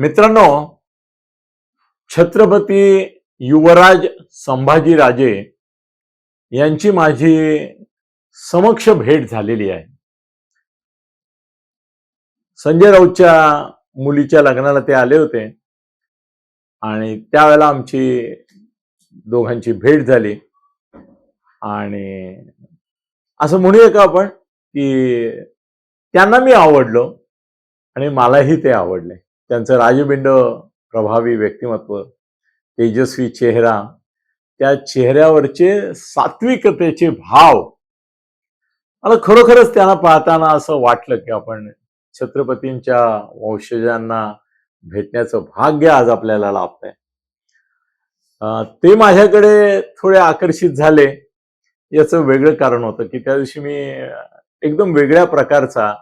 मित्रांनो छत्रपती युवराज संभाजीराजे यांची माझी समक्ष भेट झालेली आहे. संजय राऊतच्या मुलीच्या लग्नाला ते आले होते आणि त्यावेळेला आमची दोघांची भेट झाली. आणि असं म्हणूया का आपण की त्यांना मी आवडलो आणि मलाही ते आवडले. त्यांचं राजबिंड प्रभावी व्यक्तिमत्व तेजस्वी चेहरा त्या चेहऱ्यावरचे सात्विकतेचे भाव. मला खरोखरच त्यांना पाहताना असं वाटलं की आपण छत्रपतींच्या वंशजांना भेटण्याचं भाग्य आज आपल्याला लाभतंय. ते माझ्याकडे थोडे आकर्षित झाले. याचं वेगळं कारण होतं की त्या दिवशी मी एकदम वेगळ्या प्रकारचा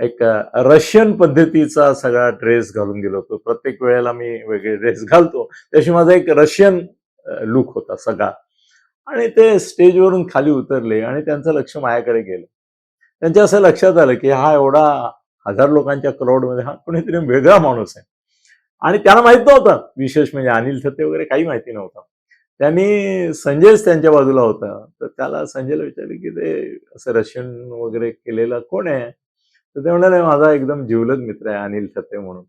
एक रशियन पद्धतीचा सगळा ड्रेस घालून गेलो होतो. प्रत्येक वेळेला मी वेगळे ड्रेस घालतो. त्याशी माझा एक रशियन लुक होता सगळा. आणि ते स्टेजवरून खाली उतरले आणि त्यांचं लक्ष माझ्याकडे गेलं. त्यांच्या असं लक्षात आलं की हा एवढा हजार लोकांच्या मध्ये हा कोणीतरी वेगळा माणूस आहे. आणि त्यांना माहीत नव्हतं. विशेष म्हणजे अनिल थत्ते वगैरे काही माहिती नव्हतं. त्यांनी संजयच त्यांच्या बाजूला होता. तर त्याला संजयला विचारले की ते असं रशियन वगैरे केलेलं कोण आहे? तर ते म्हणाले माझा एकदम जिवलग मित्र आहे अनिल थत्ते म्हणून.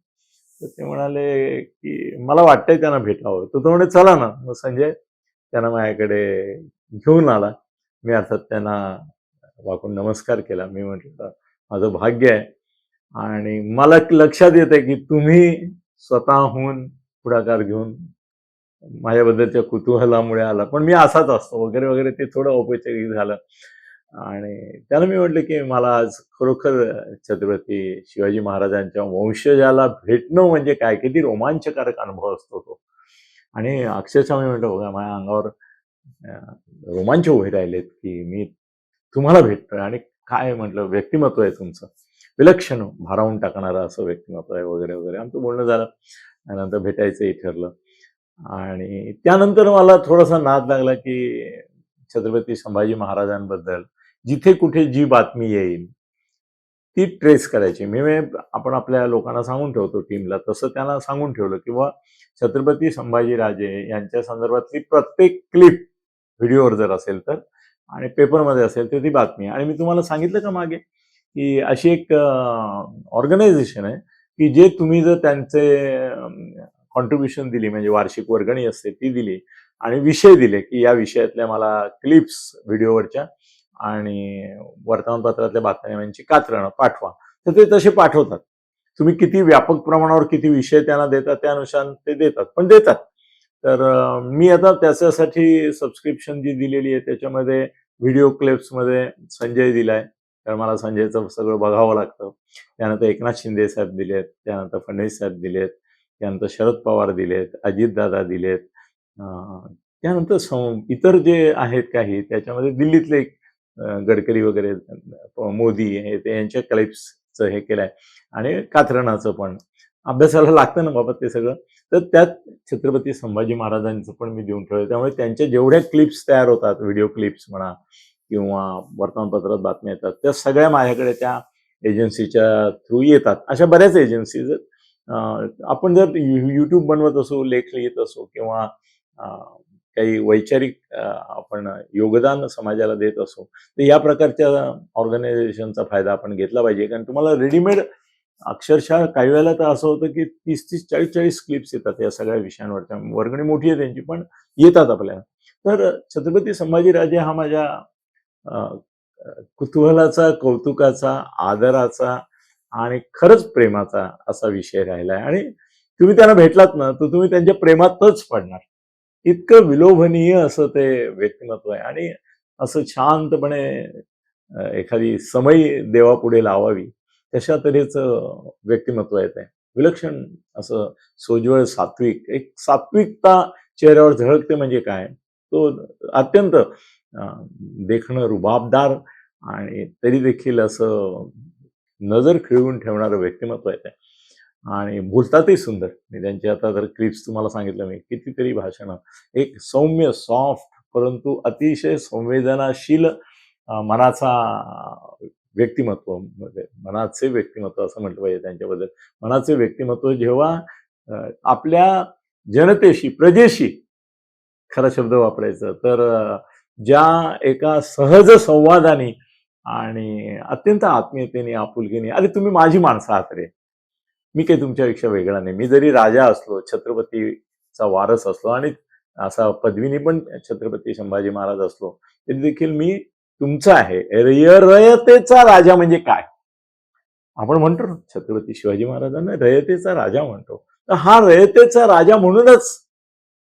तर ते म्हणाले की मला वाटतंय त्यांना भेटावं. तर तो म्हणे चला ना. मग संजय त्यांना माझ्याकडे घेऊन आला. मी अर्थात त्यांना वाकून नमस्कार केला. मी म्हटलं माझं भाग्य आहे. आणि मला लक्षात येते की तुम्ही स्वतःहून पुढाकार घेऊन माझ्याबद्दलच्या कुतूहलामुळे आला. पण मी असाच असतो. वगैरे वगैरे ते थोडं औपचारिक झालं. आणि त्याला मी म्हटलं की मला आज खरोखर छत्रपती शिवाजी महाराजांच्या वंशजाला भेटणं म्हणजे काय? किती रोमांचकारक अनुभव असतो तो. आणि अक्षरशः मी म्हटलं बघा माझ्या अंगावर रोमांच उभे राहिलेत की मी तुम्हाला भेटतोय. आणि काय म्हटलं व्यक्तिमत्व आहे तुमचं. विलक्षण भारावून टाकणारं असं व्यक्तिमत्व आहे वगैरे वगैरे. आमचं बोलणं झालं. त्यानंतर भेटायचंही ठरलं. आणि त्यानंतर मला थोडासा नाद लागला की छत्रपती संभाजी महाराजांबद्दल. जिथे कुठे जी बातमी येईल ती ट्रेस करायची. मी आपण आपल्या लोकांना सांगून ठेवतो टीमला तसं त्यांना सांगून ठेवलं किंवा छत्रपती संभाजीराजे यांच्या संदर्भातली प्रत्येक क्लिप व्हिडिओवर जर असेल तर आणि पेपरमध्ये असेल तर ती बातमी. आणि मी तुम्हाला सांगितलं का मागे की अशी एक ऑर्गनायझेशन आहे की जे तुम्ही जर त्यांचे कॉन्ट्रीब्युशन दिली म्हणजे वार्षिक वर्गणी असते ती दिली आणि विषय दिले की या विषयातल्या मला क्लिप्स व्हिडिओवरच्या आणि वर्तमानपत्रातल्या बातम्यांची कात्रणं पाठवा. तर ते तसे पाठवतात. तुम्ही किती व्यापक प्रमाणावर किती विषय त्यांना देतात त्यानुसार ते देतात. पण देतात. तर मी आता त्याच्यासाठी सबस्क्रिप्शन जी दिलेली आहे त्याच्यामध्ये व्हिडिओ क्लिप्समध्ये संजय दिलाय. तर मला संजयचं सगळं बघावं लागतं. त्यानंतर एकनाथ शिंदे साहेब दिलेत. त्यानंतर फडणवीस साहेब दिलेत. त्यानंतर शरद पवार दिलेत. अजितदादा दिलेत. त्यानंतर सं- इतर जे आहेत काही त्याच्यामध्ये दिल्लीतले एक, गडकरी वगैरे मोदी हे ते यांच्या क्लिप्सचं हे केलंय. आणि कात्रणाचं पण. अभ्यासाला लागतं ना बाबा ते सगळं. तर त्यात छत्रपती संभाजी महाराजांचं पण मी देऊन ठेवलं त्यामुळे त्यांच्या जेवढ्या क्लिप्स तयार होतात व्हिडिओ क्लिप्स म्हणा किंवा वर्तमानपत्रात बातम्या येतात त्या सगळ्या माझ्याकडे त्या एजन्सीच्या थ्रू येतात. अशा बऱ्याच एजन्सीज आपण जर यूट्यूब बनवत असो लेख लिहित असो किंवा काही वैचारिक आपण योगदान समाजाला देत असू तर या प्रकारच्या ऑर्गनायझेशनचा फायदा आपण घेतला पाहिजे. कारण तुम्हाला रेडीमेड अक्षरशः काही वेळेला तर असं होतं की तीस तीस चाळीस चाळीस क्लिप्स येतात या सगळ्या विषयांवरच्या. वर्गणी मोठी आहे त्यांची पण येतात आपल्याला तर छत्रपती संभाजीराजे हा माझ्या कुतूहलाचा कौतुकाचा आदराचा आणि खरंच प्रेमाचा असा विषय राहिला आहे आणि तुम्ही त्यांना भेटलात ना तर तुम्ही त्यांच्या प्रेमातच पडणार. इतकं विलोभनीय असं ते व्यक्तिमत्व आहे. आणि असं शांतपणे एखादी समयी देवापुढे लावावी तशा तऱ्हेचं व्यक्तिमत्व आहे ते. विलक्षण असं सोज्वळ सात्विक एक सात्विकता चेहऱ्यावर झळकते म्हणजे काय? तो अत्यंत देखणं रुबाबदार आणि तरी देखील असं नजर खिळवून ठेवणारं व्यक्तिमत्व आहे ते. आणि बोलतातही सुंदर. मी त्यांची आता जर क्लिप्स तुम्हाला सांगितलं मी कितीतरी भाषणं. एक सौम्य सॉफ्ट परंतु अतिशय संवेदनाशील मनाचा व्यक्तिमत्व म्हणजे मनाचे व्यक्तिमत्व असं म्हटलं पाहिजे त्यांच्याबद्दल. मनाचे व्यक्तिमत्व जेव्हा आपल्या जनतेशी प्रजेशी खरा शब्द वापरायचं तर ज्या एका सहज संवादाने आणि अत्यंत आत्मीयतेने आपुलकीने अरे तुम्ही माझी माणसं आहात रे. मी काही तुमच्यापेक्षा वेगळा नाही. मी जरी राजा असलो छत्रपतीचा वारस असलो आणि असा पदवीने पण छत्रपती संभाजी महाराज असलो तरी देखील मी तुमचा आहे. रय- रयतेचा राजा म्हणजे काय? आपण म्हणतो ना छत्रपती शिवाजी महाराजांना रयतेचा राजा म्हणतो. तर हा रयतेचा राजा म्हणूनच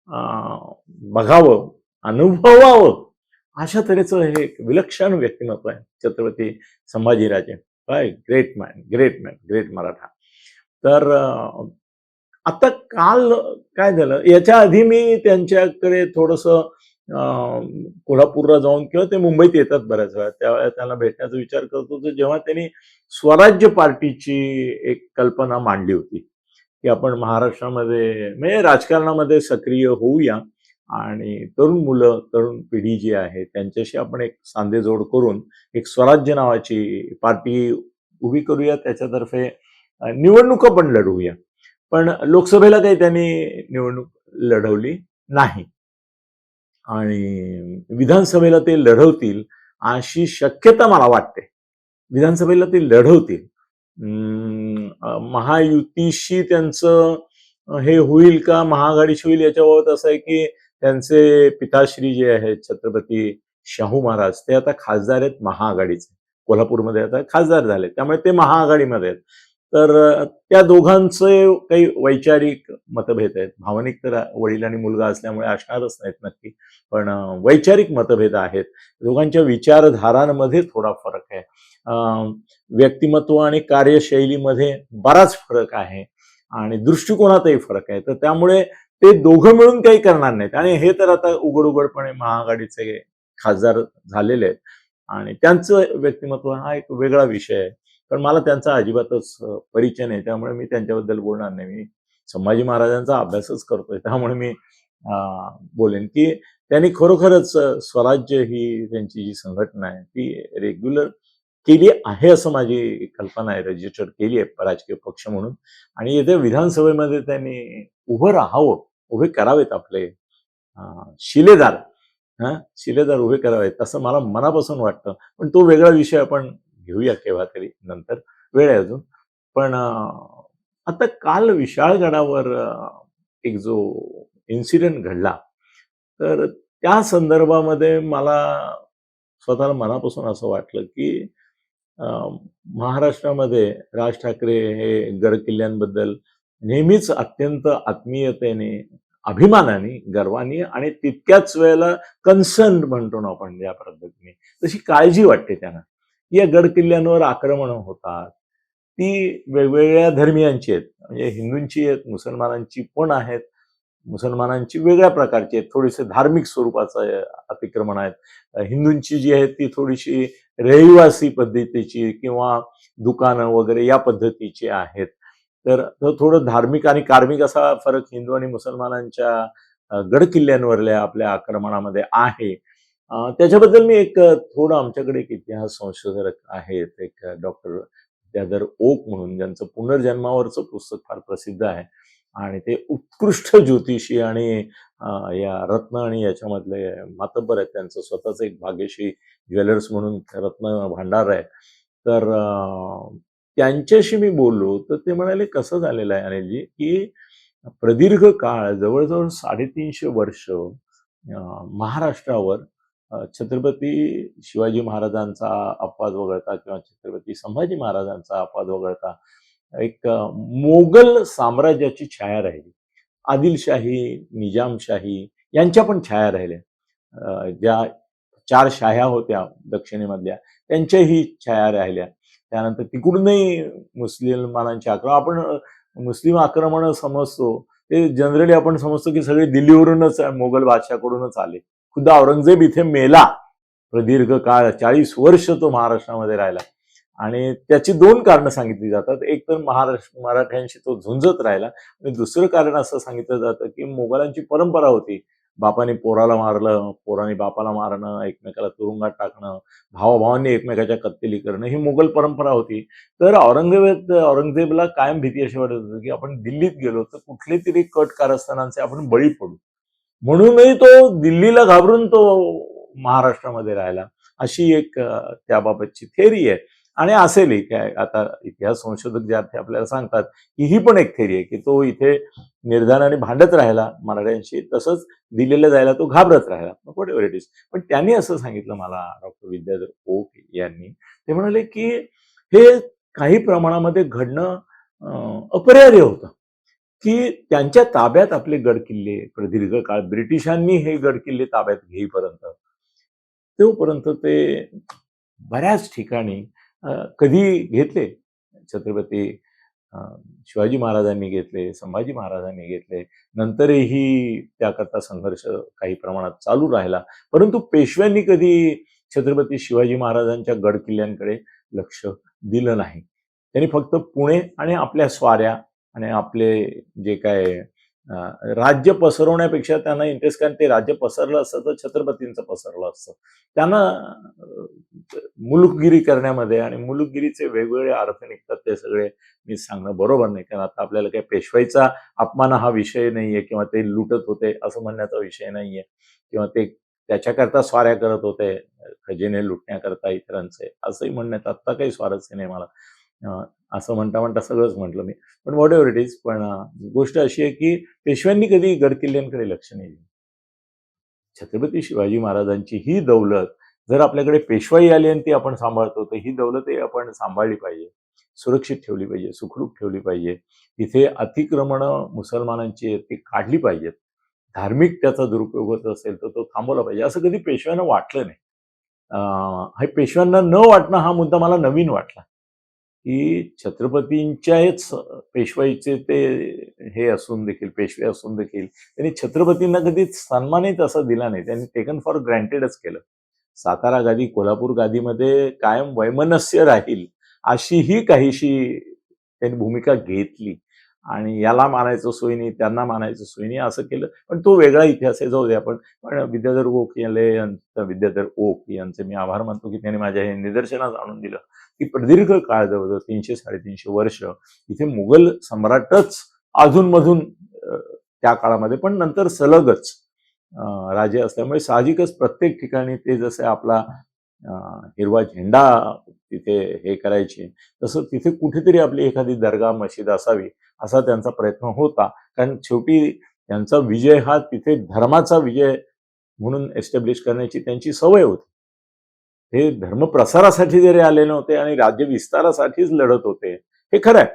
अं, बघावं अनुभवावं अशा तऱ्हेचं हे एक विलक्षण व्यक्तिमत्व आहे छत्रपती संभाजीराजे. काय great man great man great Maratha. तर आता काल काय झालं? याच्या आधी मी त्यांच्याकडे थोडस कोल्हापूरला जाऊन किंवा ते मुंबईत येतात बऱ्याच वेळा. त्यावेळेला त्यांना भेटण्याचा विचार करत होतो. जेव्हा त्यांनी स्वराज्य पार्टीची एक कल्पना मांडली होती की आपण महाराष्ट्रामध्ये म्हणजे राजकारणामध्ये सक्रिय होऊया आणि तरुण मुलं तरुण पिढी जी आहे त्यांच्याशी आपण एक सांधेजोड करून एक स्वराज्य नावाची पार्टी उभी करूया. त्याच्यातर्फे निवडणुका पण लढवूया. पण लोकसभेला काही त्यांनी निवडणूक लढवली नाही. आणि विधानसभेला ते लढवतील अशी शक्यता मला वाटते. विधानसभेला ते लढवतील. अं, महायुतीशी त्यांचं हे होईल का महाआघाडीशी होईल याच्याबाबत असं आहे की त्यांचे पिताश्री जे आहेत छत्रपती शाहू महाराज ते आता खासदार आहेत महाआघाडीचे. कोल्हापूरमध्ये आता खासदार झाले त्यामुळे ते महाआघाडीमध्ये आहेत. तर त्या दोघांचे काही वैचारिक मतभेद आहेत. भावनिक तर वडील आणि मुलगा असल्यामुळे असणारच नाहीत नक्की. पण वैचारिक मतभेद आहेत. दोघांच्या विचारधारांमध्ये थोडा फरक आहे. व्यक्तिमत्व आणि कार्यशैलीमध्ये बराच फरक आहे आणि दृष्टिकोनातही फरक आहे. तर त्यामुळे ते दोघं मिळून काही करणार नाहीत. आणि हे तर आता उघड उघडपणे महाआघाडीचे खासदार झालेले आहेत. आणि त्यांचं व्यक्तिमत्व हा एक वेगळा विषय आहे. पण मला त्यांचा अजिबातच परिचय नाही. त्यामुळे मी त्यांच्याबद्दल बोलणार नाही. मी संभाजी महाराजांचा अभ्यासच करतोय. त्यामुळे मी बोलेन की त्यांनी खरोखरच स्वराज्य ही त्यांची जी संघटना आहे ती रेग्युलर केली आहे असं माझी कल्पना आहे. रजिस्टर केली आहे राजकीय पक्ष म्हणून. आणि येत्या विधानसभेमध्ये त्यांनी उभं राहावं उभे करावेत आपले शिलेदार. हा? शिलेदार उभे करावेत. असं मला मनापासून वाटतं. पण तो वेगळा विषय आपण घेऊया केव्हा तरी नंतर वेळ आहे अजून. पण आता काल विशाळगडावर एक जो इन्सिडेंट घडला तर त्या संदर्भामध्ये मला स्वतःला मनापासून असं वाटलं की महाराष्ट्रामध्ये राज ठाकरे हे गड किल्ल्यांबद्दल नेहमीच अत्यंत आत्मीयतेने अभिमानाने गर्वाने आणि तितक्याच वेळेला कन्सर्न म्हणतो ना आपण ज्या पद्धतीने तशी काळजी वाटते त्यांना. या गड किल्ल्यांवर आक्रमण होतात. ती वेगवेगळ्या धर्मियांची आहेत. म्हणजे हिंदूंची आहेत मुसलमानांची पण आहेत. मुसलमानांची वेगळ्या प्रकारची आहेत. थोडीसे धार्मिक स्वरूपाचं अतिक्रमण आहेत. हिंदूंची जी आहेत ती थोडीशी रहिवासी पद्धतीची किंवा दुकानं वगैरे या पद्धतीची आहेत. तर थोडं धार्मिक आणि कार्मिक असा फरक हिंदू आणि मुसलमानांच्या गडकिल्ल्यांवरल्या आपल्या आक्रमणामध्ये आहे. त्याच्याबद्दल मी एक थोडं आमच्याकडे एक इतिहास संशोधक आहेत एक डॉक्टर विद्याधर ओक म्हणून ज्यांचं पुनर्जन्मावरचं पुस्तक फार प्रसिद्ध आहे. आणि ते उत्कृष्ट ज्योतिषी आणि या रत्न आणि याच्यामधले मातब्बर आहेत. त्यांचं स्वतःच एक भाग्यशी ज्वेलर्स म्हणून रत्न भांडार आहे. तर त्यांच्याशी मी बोललो तर ते म्हणाले कसं झालेलं आहे अनिलजी की प्रदीर्घ काळ जवळजवळ साडेतीनशे वर्ष महाराष्ट्रावर छत्रपती शिवाजी महाराजांचा अपवाद वगळता किंवा छत्रपती संभाजी महाराजांचा अपवाद वगळता एक मोगल साम्राज्याची छाया राहिली. आदिलशाही निजामशाही यांच्या पण छाया राहिल्या. ज्या चार शाह्या होत्या दक्षिणेमधल्या त्यांच्याही छाया राहिल्या. त्यानंतर तिकडूनही मुस्लिमांची आक्रमण आपण मुस्लिम आक्रमण समजतो. ते जनरली आपण समजतो की सगळे दिल्लीवरूनच मोगल बादशाकडूनच आले. खुद्द औरंगजेब इथे मेला. प्रदीर्घ काळ चाळीस वर्ष तो महाराष्ट्रामध्ये राहिला. आणि त्याची दोन कारणं सांगितली जातात. एक तर महाराष्ट्र मराठ्यांशी तो झुंजत राहिला. आणि दुसरं कारण असं सांगितलं जातं की मोगलांची परंपरा होती. बापाने पोराला मारलं पोराने बापाला मारणं एकमेकाला तुरुंगात टाकणं भावाभावांनी एकमेकाच्या कत्तेली करणं ही मुघल परंपरा होती. तर औरंगजेब औरंगजेबला कायम भीती अशी वाटत होती की आपण दिल्लीत गेलो तर कुठले तरी कट कारस्थानांचे आपण बळी पडू. म्हणूनही तो दिल्लीला घाबरून तो महाराष्ट्रामध्ये राहिला. अशी एक त्याबाबतची थेरी आहे. आणि असेलही काय आता इतिहास संशोधक जे आहेत ते आपल्याला सांगतात की ही पण एक थेरी आहे की तो इथे निर्धाराने भांडत राहिला मराठ्यांशी. तसंच दिल्लीला जायला तो घाबरत राहिला. वॉट एव्हर इट इज पण त्यांनी असं सांगितलं मला डॉक्टर विद्याधर ओक यांनी. ते म्हणाले की हे काही प्रमाणामध्ये घडणं अपरिहार्य होतं. की त्यांच्या ताब्यात आपले गड किल्ले प्रदीर्घ काळ ब्रिटिशांनी हे गड किल्ले ताब्यात घेईपर्यंत तोपर्यंत ते बऱ्याच ठिकाणी कधी घेतले? छत्रपती शिवाजी महाराजांनी घेतले संभाजी महाराजांनी घेतले. नंतरही त्याकरता संघर्ष काही प्रमाणात चालू राहिला. परंतु पेशव्यांनी कधी छत्रपती शिवाजी महाराजांच्या गड किल्ल्यांकडे लक्ष दिलं नाही. त्यांनी फक्त पुणे आणि आपल्या स्वाऱ्या आणि आपले जे काय राज्य पसरवण्यापेक्षा त्यांना इंटरेस्ट कारण ते राज्य पसरलं असतं तर छत्रपतींचं पसरलं असतं. त्यांना मुलुकगिरी करण्यामध्ये आणि मुलुकगिरीचे वेगवेगळे अर्थ निघतात ते सगळे मी सांगणं बरोबर नाही. कारण आता आपल्याला काही पेशवाईचा अपमान हा विषय नाहीये किंवा ते लुटत होते असं म्हणण्याचा विषय नाहीये किंवा ते त्याच्याकरता स्वाऱ्या करत होते खजिने लुटण्याकरता इतरांचे असंही म्हणण्यात आत्ता काही स्वारस्य नाही मला. असं म्हणता म्हणता सगळंच म्हटलं मी. पण वॉट एव्हर इट इज पण गोष्ट अशी आहे की पेशव्यांनी कधी गडकिल्ल्यांकडे लक्ष नाही दिलं. छत्रपती शिवाजी महाराजांची ही दौलत जर आपल्याकडे पेशवाई आली आणि ती आपण सांभाळतो तर ही दौलतही आपण सांभाळली पाहिजे. सुरक्षित ठेवली पाहिजे सुखरूप ठेवली पाहिजे. तिथे अतिक्रमणं मुसलमानांची ती काढली पाहिजेत. धार्मिक त्याचा दुरुपयोग होत असेल तर तो थांबवला पाहिजे. असं कधी पेशव्यांना वाटलं नाही. हे पेशव्यांना न वाटणं हा मुद्दा मला नवीन वाटला. की छत्रपतींच्याच पेशवाईचे ते हे असून देखील पेशवे असून देखील त्यांनी छत्रपतींना कधी सन्मानही असा दिला नाही. त्यांनी टेकन फॉर ग्रँटेडच केलं. सातारा गादी कोल्हापूर गादीमध्ये कायम वैमनस्य राहील अशी ही काहीशी त्यांनी भूमिका घेतली. आणि याला मानायचं सोयीनी त्यांना मानायचं सोयीनी असं केलं. पण तो वेगळा इतिहास आहे जाऊ दे आपण. पण विद्याधर ओक याले यांचं विद्याधर ओक यांचे मी आभार मानतो की त्यांनी माझ्या हे निदर्शनास आणून दिलं. की प्रदीर्घ काळ जवळजवळ तीनशे साडेतीनशे वर्ष इथे मुघल सम्राटच अधूनमधून त्या काळामध्ये पण नंतर सलगच राजे असल्यामुळे साहजिकच प्रत्येक ठिकाणी ते जसे आपला हिरवा झेंडा तिथे हे करायचे तसं तिथे कुठेतरी आपली एखादी दर्गा मशीद असावी असा त्यांचा प्रयत्न होता. कारण शेवटी त्यांचा विजय हा तिथे धर्माचा विजय म्हणून एस्टॅब्लिश करण्याची त्यांची सवय होती. हे धर्म प्रसारासाठी जरी आले नव्हते आणि राज्य विस्तारासाठीच लढत होते हे खरं आहे.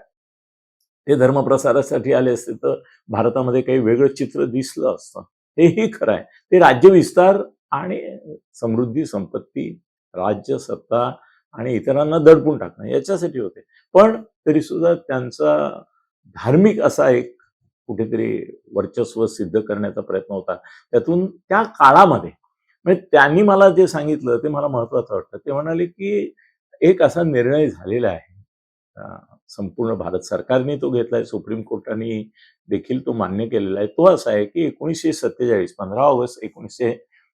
ते धर्म प्रसारासाठी आले असते तर भारतामध्ये काही वेगळं चित्र दिसलं असतं. हेही खरं आहे. ते राज्य विस्तार आणि समृद्धी संपत्ती राज्य सत्ता आणि इतरांना दडपून टाकणं याच्यासाठी होते. पण तरी सुद्धा त्यांचा धार्मिक असा एक कुठेतरी वर्चस्व सिद्ध करण्याचा प्रयत्न होता. त्यातून त्या काळामध्ये म्हणजे त्यांनी मला जे सांगितलं ते मला महत्वाचं वाटतं. ते म्हणाले की एक असा निर्णय झालेला आहे. संपूर्ण भारत सरकारने तो घेतलाय सुप्रीम कोर्टाने देखील तो मान्य केलेला आहे. तो असा आहे की एकोणीसशे सत्तेचाळीस पंधरा ऑगस्ट एकोणीसशे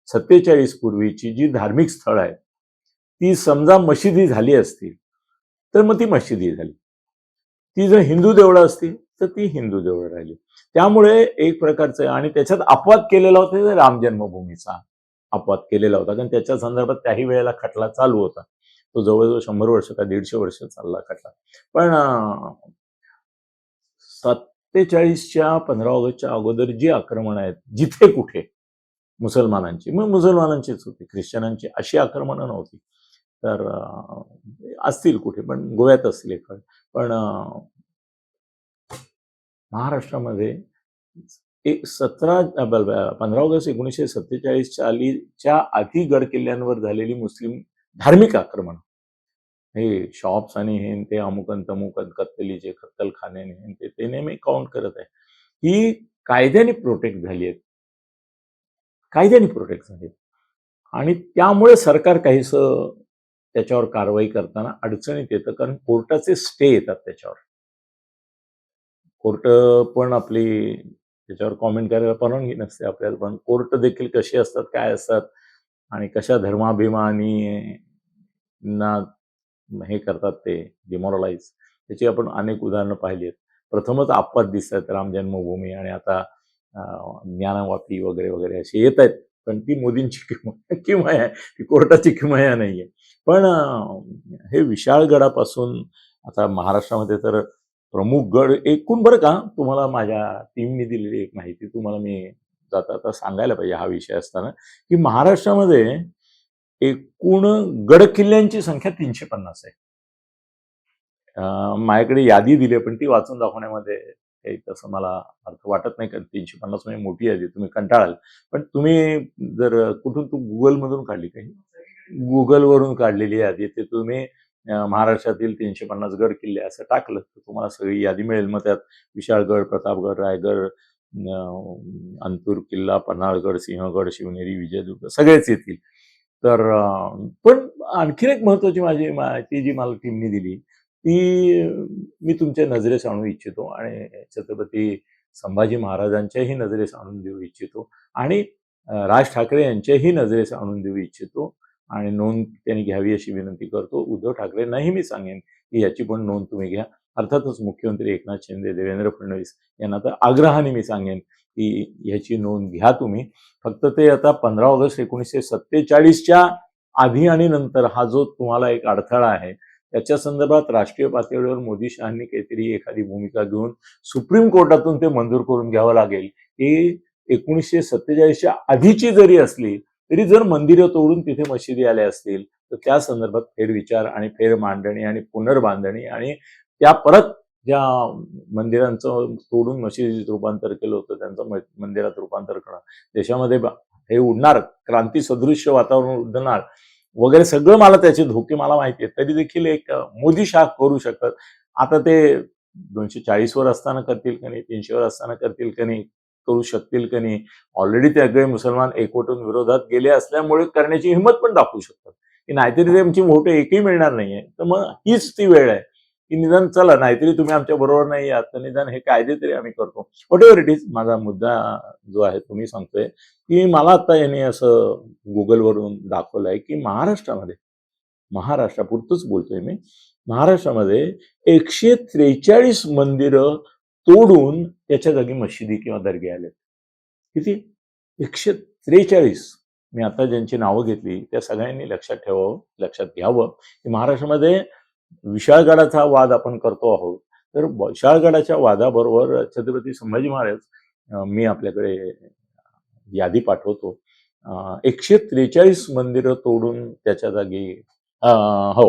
सत्तेचाळीस पूर्वीची जी धार्मिक स्थळ आहेत ती समजा मशिदी झाली असतील तर मग ती मशिदी झाली. ती जर हिंदू देवळं असतील तर ती हिंदू देवळं राहिली. त्यामुळे एक प्रकारचं आणि त्याच्यात अपवाद केलेला होता राम जन्मभूमीचा. अपवाद केलेला होता. कारण त्याच्या संदर्भात त्याही वेळेला खटला चालू होता. तो जवळजवळ शंभर वर्ष का दीडशे वर्ष चालला खटला. पण सत्तेचाळीसच्या पंधरा ऑगस्टच्या अगोदर जी आक्रमण आहेत जिथे कुठे मुसलमानांची मग मुसलमानांचीच होती. ख्रिश्चनांची अशी आक्रमणं नव्हती. तर असतील कुठे पण गोव्यात असतील एखाद पण महाराष्ट्रामध्ये एक सतरा पंधरा ऑगस्ट एकोणीसशे सत्तेचाळीस सालीच्या आधी गड किल्ल्यांवर झालेली मुस्लिम धार्मिक आक्रमण. हे शॉप्स आणि हे ते अमुक अन तमुक अन कत्तलीचे कत्तलखाने हे ते ते नेहमी काउंट करत आहे. ही कायद्याने प्रोटेक्ट झाली आहेत. कायद्याने प्रोटेक्ट झाली आणि त्यामुळे सरकार काहीस त्याच्यावर कारवाई करताना अडचणीत येतं कारण कोर्टाचे स्टे येतात त्याच्यावर. कोर्ट पण आपली त्याच्यावर कॉमेंट करायला परवानगी नसते आपल्याला पण कोर्ट देखील कशी असतात काय असतात आणि कशा धर्माभिमानी ना हे करतात ते डिमॉरलाइज त्याची आपण अनेक उदाहरणं पाहिली आहेत. प्रथमच आपत दिसत आहेत राम जन्मभूमी आणि आता ज्ञानवापी वगैरे वगैरे असे येत आहेत पण ती मोदींची किम किमया आहे ती कोर्टाची किमया नाही आहे पण हे विशाळगडापासून आता महाराष्ट्रामध्ये तर प्रमुख गड एकूण बरं का तुम्हाला माझ्या टीमने दिलेली एक माहिती. तुम्हाला मी जाता आता सांगायला पाहिजे हा विषय असताना की महाराष्ट्रामध्ये एकूण गड किल्ल्यांची संख्या तीनशे पन्नास आहे. माझ्याकडे यादी दिली आहे, पण ती वाचून दाखवण्यामध्ये काही तसं मला अर्थ वाटत नाही. कारण तीनशे पन्नास म्हणजे मोठी यादी तुम्ही कंटाळाल. पण तुम्ही जर कुठून तू गुगलमधून काढली काही? गुगलवरून काढलेली यादी ते तुम्ही महाराष्ट्रातील तीनशे पन्नास गड किल्ले असं टाकलं. तर तुम्हाला सगळी यादी मिळेल. मग त्यात विशाळगड प्रतापगड रायगड अंतूर किल्ला पन्हाळगड सिंहगड शिवनेरी विजयदुर्ग सगळेच येतील. तर पण आणखीन एक महत्वाची माझी माहिती जी मला टीमने दिली ती मी तुमच्या नजरेस आणू इच्छितो आणि छत्रपती संभाजी महाराजांच्याही नजरेस आणून देऊ इच्छितो आणि राज ठाकरे यांच्याही नजरेस आणून देऊ इच्छितो. आणि नोंद त्यांनी घ्यावी अशी विनंती करतो. उद्धव ठाकरेंनाही मी सांगेन की याची पण नोंद तुम्ही घ्या. अर्थातच मुख्यमंत्री एकनाथ शिंदे देवेंद्र फडणवीस यांना तर आग्रहाने मी सांगेन की ह्याची नोंद घ्या तुम्ही. फक्त ते आता पंधरा ऑगस्ट एकोणीसशे सत्तेचाळीसच्या आधी आणि नंतर हा जो तुम्हाला एक अडथळा आहे त्याच्या संदर्भात राष्ट्रीय पातळीवर मोदी शहांनी काहीतरी एखादी भूमिका घेऊन सुप्रीम कोर्टातून ते मंजूर करून घ्यावं लागेल. की एकोणीसशे सत्तेचाळीसच्या आधीची जरी असली तरी जर मंदिरं तोडून तिथे मशिदी आल्या असतील तर त्या संदर्भात फेरविचार आणि फेर मांडणी आणि पुनर्बांधणी आणि त्या परत ज्या मंदिरांचं तोडून मशिदीत रूपांतर केलं होतं त्यांचं मंदिरात रूपांतर करणं देशामध्ये हे उडणार क्रांती सदृश्य वातावरण उडणार वगैरे सगळं मला त्याचे धोके मला माहिती आहेत. तरी देखील एक मोदी शाह करू शकतात आता ते दोनशे चाळीसवर असताना करतील का नाही तीनशेवर असताना करतील का नाही करू शकतील का नाही? ऑलरेडी ते सगळे मुसलमान एकवटून विरोधात गेले असल्यामुळे करण्याची हिंमत पण दाखवू शकतात. की नाहीतरी ते आमची मोठे एकही मिळणार नाहीये. तर मग हीच ती वेळ आहे. की निदान चला नाहीतरी तुम्ही आमच्या बरोबर नाही आहात तर निदान हे कायदे तरी आम्ही करतो. वॉट एव्हर इट इज माझा मुद्दा जो आहे तुम्ही सांगतोय की मला आता यांनी असं गुगलवरून दाखवलंय की महाराष्ट्रामध्ये महाराष्ट्रापुरतच बोलतोय मी महाराष्ट्रामध्ये एकशे त्रेचाळीस मंदिरं तोडून त्याच्या जागी मशिदी किंवा दर्गे आले किती? एकशे त्रेचाळीस. मी आता ज्यांची नावं घेतली त्या सगळ्यांनी लक्षात ठेवावं लक्षात घ्यावं की महाराष्ट्रामध्ये विशाळगडाचा वाद आपण करतो आहोत. तर विशाळगडाच्या वादाबरोबर छत्रपती संभाजी महाराज मी आपल्याकडे यादी पाठवतो. एकशे त्रेचाळीस मंदिरं तोडून त्याच्या जागी हो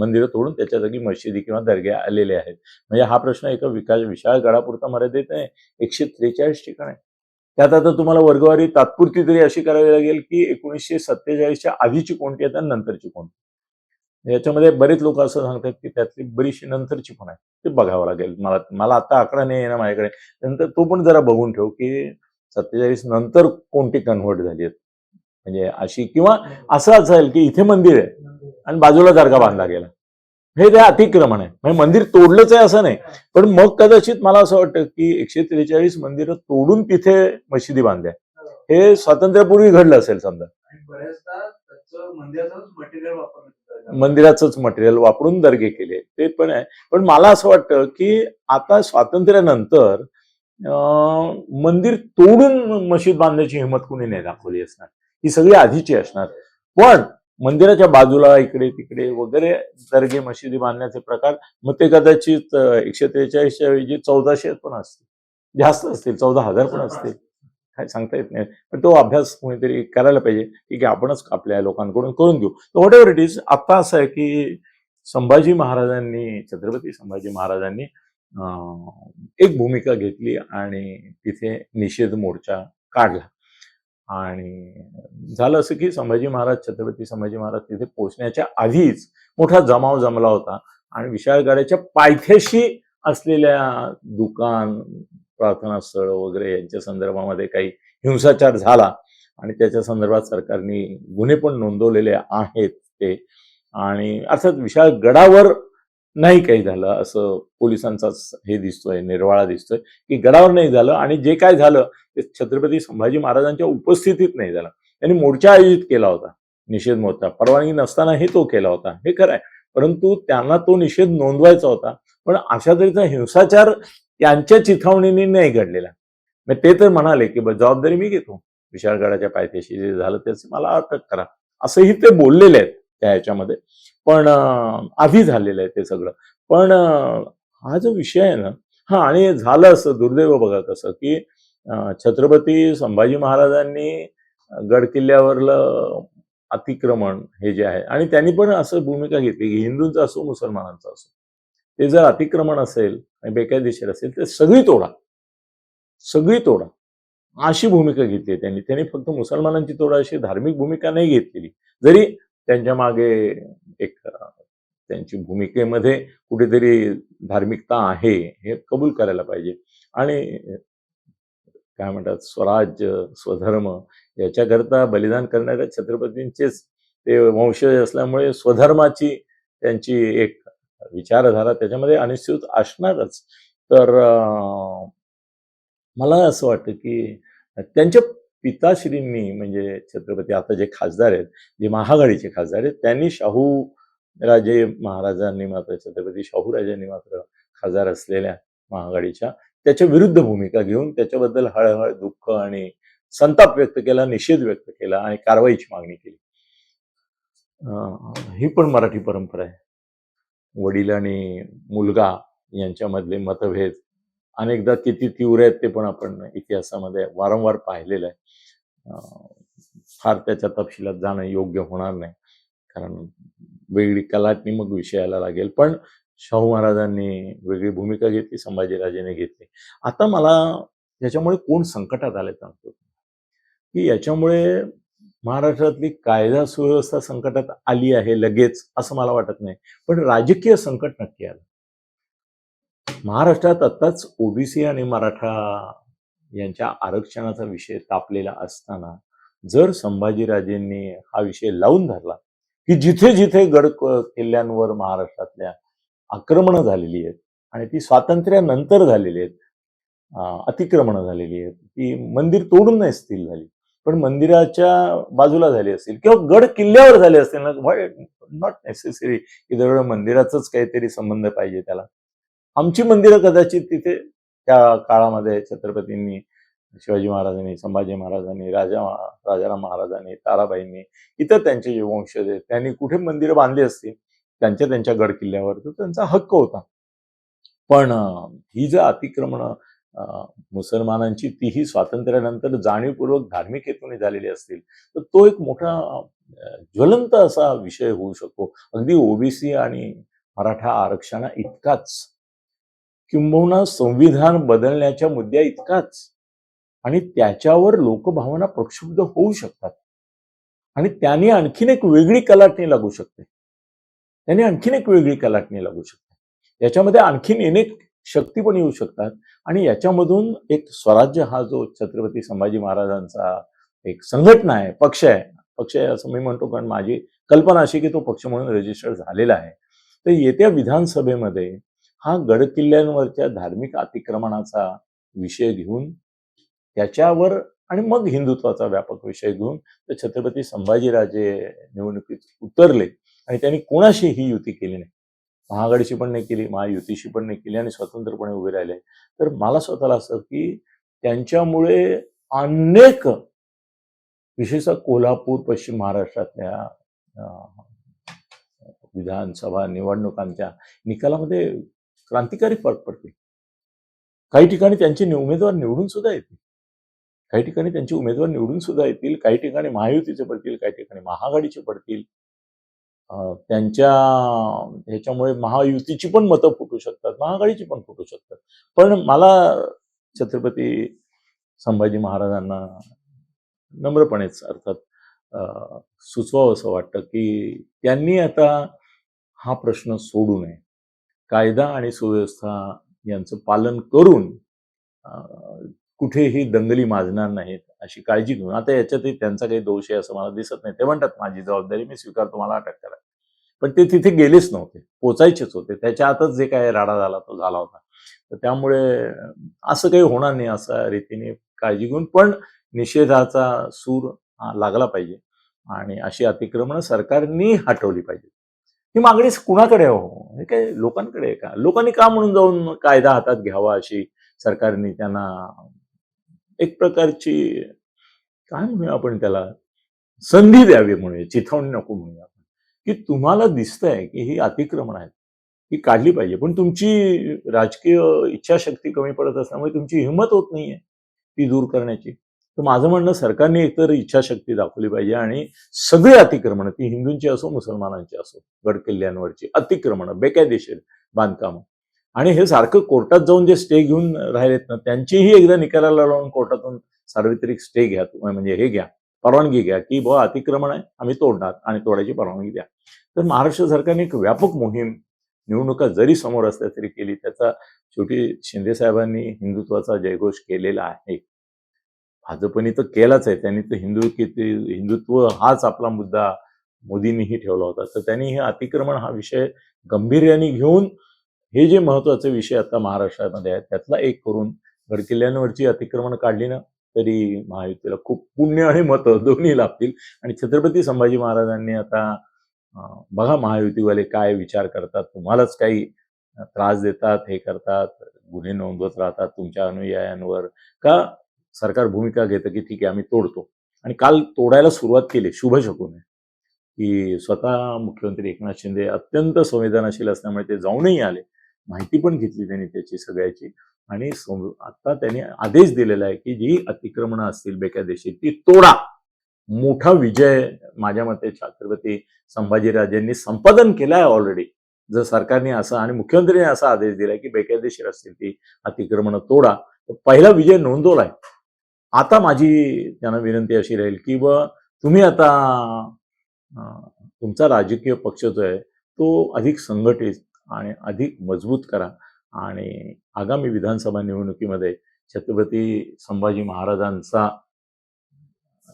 मंदिरं तोडून त्याच्या जागी मशिदी किंवा दर्ग्या आलेले आहेत. म्हणजे हा प्रश्न एका विकास विशाळ गडापुरता मर्यादित नाही एकशे त्रेचाळीस ठिकाण आहे. त्यात आता तुम्हाला वर्गवारी तात्पुरती तरी अशी करावी लागेल की एकोणीसशे सत्तेचाळीसच्या आधीची कोणती आहे आणि नंतरची कोणती? याच्यामध्ये बरेच लोक असं सांगतात की त्यातली बरीचशी नंतरची पण आहे. ते बघावं लागेल. मला मला आता आकडा नाही आहे ना माझ्याकडे. नंतर तो पण जरा बघून ठेव की सत्तेचाळीस नंतर कोणती कन्व्हर्ट झाली आहेत म्हणजे अशी किंवा असं असेल की इथे मंदिर आहे. आणि बाजूला दर्गा बांधला गेला. हे ते अतिक्रमण आहे. म्हणजे मंदिर तोडलंच आहे असं नाही. पण मग कदाचित मला असं वाटतं की एकशे त्रेचाळीस मंदिरं तोडून तिथे मशिदी बांधल्या. हे स्वातंत्र्यापूर्वी घडलं असेल समजा. मंदिराचंच मटेरियल वापरून दर्गे केले. ते पण आहे. पण मला असं वाटतं की आता स्वातंत्र्यानंतर मंदिर तोडून मशीद बांधण्याची हिंमत कुणी नाही दाखवली असणार. ही सगळी आधीची असणार. पण मंदिराच्या बाजूला इकडे तिकडे वगैरे दर्गे मशिदी बांधण्याचे प्रकार मग ते कदाचित एकशे त्रेचाळीसच्या ऐवजी चौदाशे पण असतील. जास्त असतील चौदा हजार पण असतील. काय सांगता येत नाही. पण तो अभ्यास कोणीतरी करायला पाहिजे की आपणच आपल्या लोकांकडून करून घेऊ. तर व्हॉट एव्हर इट इज आता असं आहे की संभाजी महाराजांनी छत्रपती संभाजी महाराजांनी एक भूमिका घेतली आणि तिथे निषेध मोर्चा काढला. आणि झालं असं की संभाजी महाराज छत्रपती संभाजी महाराज तिथे पोहोचण्याच्या आधीच मोठा जमाव जमला होता. आणि विशाळगडाच्या पायथ्याशी असलेल्या दुकान प्रार्थना स्थळ वगैरे यांच्या संदर्भामध्ये काही हिंसाचार झाला. आणि त्याच्या संदर्भात सरकारने गुन्हे पण नोंदवलेले आहेत ते. आणि अर्थात विशाळगडावर नाही काही झालं असं पोलिसांचाच हे दिसतोय निर्वाळा दिसतोय की गडावर नाही झालं आणि जे काय झालं ते छत्रपती संभाजी महाराजांच्या उपस्थितीत नाही झालं. त्यांनी मोर्चा आयोजित केला होता निषेध मोर्चा. परवानगी नसतानाही तो केला होता. हे खरं आहे. परंतु त्यांना तो निषेध नोंदवायचा होता पण अशा तऱ्हेचा हिंसाचार त्यांच्या चिथावणीने नाही घडलेला. मग ते तर म्हणाले की जबाबदारी मी घेतो. विशाळगडाच्या पायथ्याशी जे झालं त्याचं मला अटक करा. असंही ते बोललेले आहेत त्या ह्याच्यामध्ये. पण आधी झालेलं आहे ते सगळं. पण हा जो विषय आहे ना हा आणि झालं असं दुर्दैव बघा कसं की छत्रपती संभाजी महाराजांनी गड किल्ल्यावरलं अतिक्रमण हे जे आहे आणि त्यांनी पण असं भूमिका घेतली की हिंदूंचं असो मुसलमानांचं असो. ते जर अतिक्रमण असेल आणि बेकायदेशीर असेल तर सगळी तोडा. सगळी तोडा. अशी भूमिका घेतली त्यांनी. त्यांनी फक्त मुसलमानांची तोडा अशी धार्मिक भूमिका नाही घेतलेली. जरी त्यांच्या मागे त्यांची भूमिकेमध्ये कुठेतरी धार्मिकता आहे हे कबूल करायला पाहिजे. आणि काय म्हणतात स्वराज्य स्वधर्म याच्याकरता बलिदान करणाऱ्या छत्रपतींचेच ते वंशज असल्यामुळे स्वधर्माची त्यांची एक विचारधारा त्याच्यामध्ये अनिश्चित असणारच. तर मला असं वाटतं की त्यांच्या पिताश्रींनी म्हणजे छत्रपती आता जे खासदार आहेत जे महागाडीचे खासदार आहेत त्यांनी शाहू राजे महाराजांनी मात्र छत्रपती शाहूराजांनी मात्र खासदार असलेल्या महागाडीच्या त्याच्या विरुद्ध भूमिका घेऊन त्याच्याबद्दल हळहळ दुःख आणि संताप व्यक्त केला निषेध व्यक्त केला आणि कारवाईची मागणी केली. ही पण मराठी परंपरा आहे. वडील आणि मुलगा यांच्यामधले मतभेद अनेकदा किती तीव्र आहेत ते पण आपण इतिहासामध्ये वारंवार पाहिलेलं आहे. फार त्याच्या तपशिलात जाणं योग्य होणार नाही. कारण वेगळी कलाटणी मग विषयाला लागेल. पण शाहू महाराजांनी वेगळी भूमिका घेतली संभाजीराजेने घेतली. आता मला याच्यामुळे कोण संकटात आले सांगतो. की याच्यामुळे महाराष्ट्रातली कायदा सुव्यवस्था संकटात आली आहे लगेच असं मला वाटत नाही. पण राजकीय संकट नक्की आलं. महाराष्ट्रात आत्ताच ओबीसी आणि मराठा यांच्या आरक्षणाचा विषय तापलेला असताना जर संभाजीराजेंनी हा विषय लावून धरला की जिथे जिथे गड किल्ल्यांवर महाराष्ट्रातल्या आक्रमणं झालेली आहेत आणि ती स्वातंत्र्यानंतर झालेली आहेत अतिक्रमणं झालेली आहेत ती मंदिर तोडून नाही स्थिर झाली. पण मंदिराच्या बाजूला झाली असतील किंवा गड किल्ल्यावर झाले असतील ना नॉट नेसेसरी की जवळ मंदिराचाच काहीतरी संबंध पाहिजे त्याला. आमची मंदिरं कदाचित तिथे त्या काळामध्ये छत्रपतींनी शिवाजी महाराजांनी संभाजी महाराजांनी राजा राजाराम महाराजांनी ताराबाईंनी इतर त्यांचे जे वंशज आहेत त्यांनी कुठे मंदिरं बांधली असतील त्यांच्या त्यांच्या गड किल्ल्यावर तर त्यांचा हक्क होता. पण ही जर अतिक्रमण मुसलमानांची तीही स्वातंत्र्यानंतर जाणीवपूर्वक धार्मिक हेतूने झालेली असतील तर तो एक मोठा ज्वलंत असा विषय होऊ शकतो. अगदी ओबीसी आणि मराठा आरक्षणा इतकाच किंबहुना संविधान बदलण्याच्या मुद्द्या इतकाच. आणि त्याच्यावर लोकभावना प्रक्षुब्ध होऊ शकतात. आणि त्याने आणखीन एक वेगळी कलाटणी लागू शकते. त्याने आणखीन एक वेगळी कलाटणी लागू शकते. याच्यामध्ये आणखीन अनेक शक्ती पण येऊ शकतात. आणि याच्यामधून एक स्वराज्य हा जो छत्रपती संभाजी महाराजांचा एक संघटना आहे पक्ष आहे. पक्ष आहे असं मी म्हणतो कारण माझी कल्पना अशी की तो पक्ष म्हणून रजिस्टर झालेला आहे. तर येत्या विधानसभेमध्ये हा गडकिल्ल्यांवरच्या धार्मिक अतिक्रमणाचा विषय घेऊन त्याच्यावर आणि मग हिंदुत्वाचा व्यापक विषय घेऊन तर छत्रपती संभाजीराजे निवडणुकीत उतरले आणि त्यांनी कोणाशी ही युती केली नाही. महाआघाडीशी पण नाही केली महायुतीशी पण नाही केली आणि स्वतंत्रपणे उभे राहिले. तर मला स्वतःला असं की त्यांच्यामुळे अनेक विशेषतः कोल्हापूर पश्चिम महाराष्ट्रातल्या अं, विधानसभा निवडणुकांच्या निकालामध्ये क्रांतिकारी फरक पडतील काही ठिकाणी त्यांचे उमेदवार निवडून सुद्धा येतील काही ठिकाणी त्यांचे उमेदवार निवडून सुद्धा येतील काही ठिकाणी महायुतीचे पडतील काही ठिकाणी महाआघाडीचे पडतील. त्यांच्या ह्याच्यामुळे महायुतीची पण मतं फुटू शकतात महाआघाडीची पण फुटू शकतात. पण मला छत्रपती संभाजी महाराजांना नम्रपणेच अर्थात सुचवावं असं वाटतं की त्यांनी आता हा प्रश्न सोडू नये. कायदा आणि सुव्यवस्था यांचं पालन करून कुठेही दंगली माजणार नाहीत अशी काळजी घेऊन. आता याच्यातही त्यांचा काही दोष आहे असं मला दिसत नाही. ते म्हणतात माझी जबाबदारी मी स्वीकारतो मला अटक करा. पण ते तिथे गेलेच नव्हते. पोचायचेच होते. त्याच्या आतच जे काय राडा झाला तो झाला होता. तर त्यामुळे असं काही होणार नाही असा रीतीने काळजी घेऊन. पण निषेधाचा सूर हा लागला पाहिजे आणि अशी अतिक्रमण सरकारनी हटवली पाहिजे ही मागणी कुणाकडे हो? हे काय लोकांकडे का? लोकांनी का म्हणून जाऊन कायदा हातात घ्यावा अशी सरकारने त्यांना एक प्रकारची काय म्हणूया आपण त्याला? संधी द्यावी म्हणूया चिथावणी नको म्हणूया आपण. की तुम्हाला दिसतंय की ही अतिक्रमण आहेत ही काढली पाहिजे. पण तुमची राजकीय इच्छाशक्ती कमी पडत असल्यामुळे तुमची हिंमत होत नाहीये ती दूर करण्याची. तर माझं म्हणणं सरकारने एकतर इच्छाशक्ती दाखवली पाहिजे आणि सगळी अतिक्रमणं ती हिंदूंची असो मुसलमानांची असो गड किल्ल्यांवरची अतिक्रमणं बेकायदेशीर बांधकामं आणि हे सारखं कोर्टात जाऊन जे स्टे घेऊन राहिलेत ना त्यांचीही एकदा निकालाला लावून कोर्टातून सार्वत्रिक स्टे घ्या म्हणजे हे घ्या परवानगी घ्या की बुवा अतिक्रमण आहे आम्ही तोडणार आणि तोडायची परवानगी द्या. तर महाराष्ट्र सरकारने एक व्यापक मोहीम निवडणुका जरी समोर असल्या तरी केली त्याचा शेवटी शिंदे साहेबांनी हिंदुत्वाचा जयघोष केलेला आहे. भाजपने तर केलाच आहे त्यांनी तर हिंदू किती हिंदुत्व हाच आपला मुद्दा मोदींनीही ठेवला होता. तर त्यांनी हे अतिक्रमण हा विषय गंभीर्याने घेऊन हे जे महत्त्वाचे विषय आता महाराष्ट्रामध्ये आहेत त्यातला एक करून गडकिल्ल्यांवरची अतिक्रमण काढली ना तरी महायुतीला खूप पुण्य आणि मतं दोन्ही लाभतील. आणि छत्रपती संभाजी महाराजांनी आता बघा महायुतीवाले काय विचार करतात तुम्हालाच काही त्रास देतात हे करतात गुन्हे नोंदवत राहतात तुमच्या अनुयायांवर. का सरकार भूमिका घेतं की ठीक आहे आम्ही तोडतो. आणि काल तोडायला सुरुवात केली शुभ शकून. की स्वतः मुख्यमंत्री एकनाथ शिंदे अत्यंत संवेदनशील असल्यामुळे ते जाऊनही आले. माहिती पण घेतली त्यांनी त्याची सगळ्याची. आणि आता त्यांनी आदेश दिलेला आहे की जी अतिक्रमणं असतील बेकायदेशीर ती तोडा. मोठा विजय माझ्या मते छत्रपती संभाजीराजेंनी संपादन केलाय ऑलरेडी जर सरकारने असं आणि मुख्यमंत्र्यांनी असा आदेश दिलाय की बेकायदेशीर असतील ती अतिक्रमण तोडा. तर पहिला विजय नोंदवलाय. आता माझी त्यांना विनंती अशी राहील की व तुम्ही आता तुमचा राजकीय पक्ष जो आहे तो अधिक संघटित आणि अधिक मजबूत करा. आणि आगामी विधानसभा निवडणुकीमध्ये छत्रपती संभाजी महाराजांचा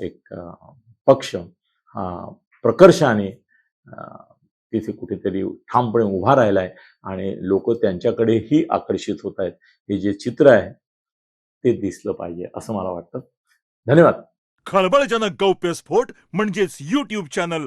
एक पक्ष हा प्रकर्षाने तिथे कुठेतरी ठामपणे उभा राहिला आहे आणि लोक त्यांच्याकडेही आकर्षित होत आहेत हे जे चित्र आहे ते दिसलं पाहिजे असं मला वाटतं. धन्यवाद. खळबळजनक गौप्यस्फोट म्हणजेच युट्यूब चॅनल